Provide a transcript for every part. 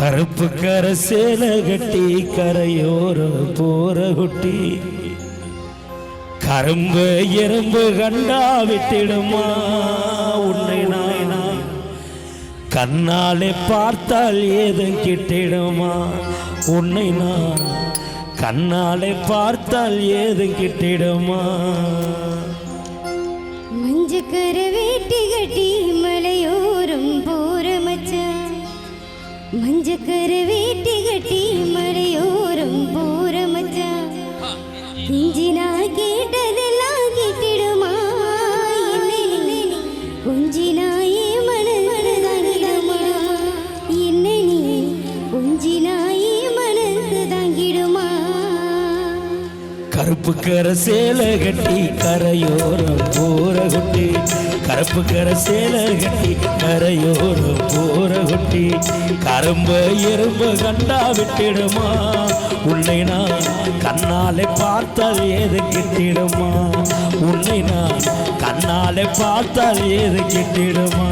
கருப்பு கர சேல கட்டி கரையோர போற குட்டி. கரும்பு எறும்பு கண்டா விட்டிடுமா? உன்னை நாயனா கண்ணாலே பார்த்தால் ஏதும் கிட்டிடுமா? உன்னை நான் கண்ணாலே பார்த்தால் ஏதும் கிட்டிடுமா? மஞ்சக்கர வேட்டி கட்டி மலையோரம் போற மச்சான் மஞ்சக்கர வேட்டி கட்டி கருப்பு கர சேலை கட்டி கரையோரம் போற குட்டி. கருப்பு கர சேலை கட்டி கரையோரம் போற குட்டி. கரும்பு எறும்பு கண்டா விட்டிடுமா? உன்னை நான் கண்ணாலே பார்த்தால் ஏது கிட்டிடுமா? உன்னை நான் கண்ணாலே பார்த்தால் ஏது கிட்டிடுமா?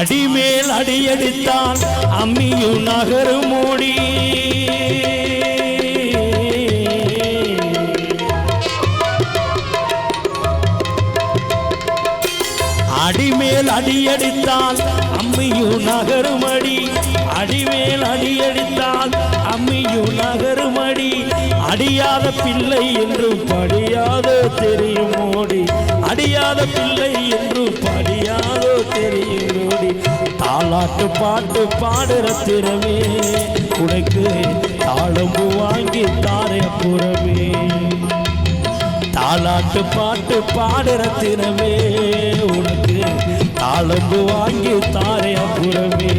அடிமேல் அடியடித்தான் அம்மியும் நகரு மூடி. அடிமேல் அடியடித்தால் அம்மியும் நகருமடி. அடிமேல் அடியடித்தால் அம்மியும் நகருமடி. பிள்ளை என்று படியாதோ தெரியும் ஓடி. அடியாத பிள்ளை என்று படியாதோ தெரியும் ஓடி. தாலாட்டு பாட்டு பாடுற திறமே உனக்கு தாளம்பு வாங்கி தாரே புறமே தாலாட்டு பாட்டு பாடுற திறமே உனக்கு தாளம்பு வாங்கி தாரே புறமே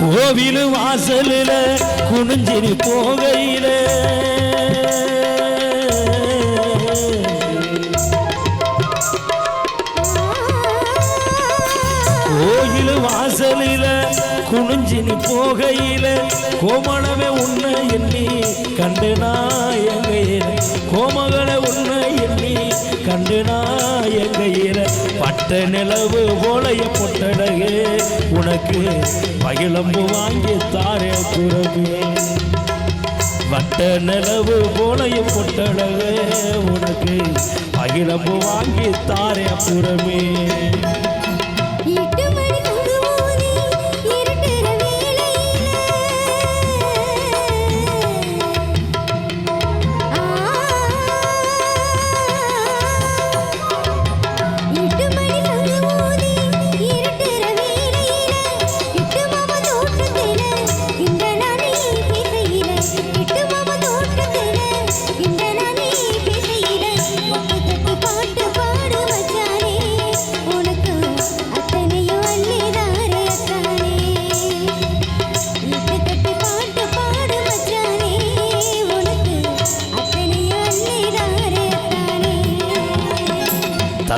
கோவில் வாசலில் குனிஞ்சிரி போகையில். கோயில் வாசலில் குனிஞ்சினி போகையில. கோமளவே உன்னை எண்ணி கண்டு நாயங்கையில கோமகளை உன்னை எண்ணி கண்டு நாயங்கையில் பட்ட நிலவு போலைய பொட்டழகே உனக்கு பகிழம்பு வாங்கி தாரே புறமே வட்ட நிலவு போலைய பொட்டழகே உனக்கு பகிழம்பு வாங்கி தாரே புறமே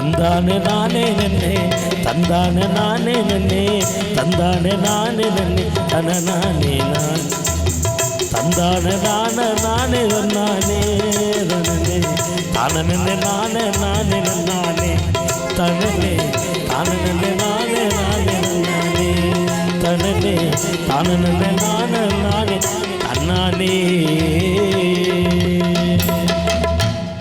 தந்தானே நானே நன்னே தந்தானே நானே நன்னே தந்தானே நானே நன்னே தன நானே நான். தந்தானே நானே நானே நானே தனனே தானே நானே நானே நானே தனனே தானே நானே நானே நானே தனனே தானே நானே நானே தன்னானே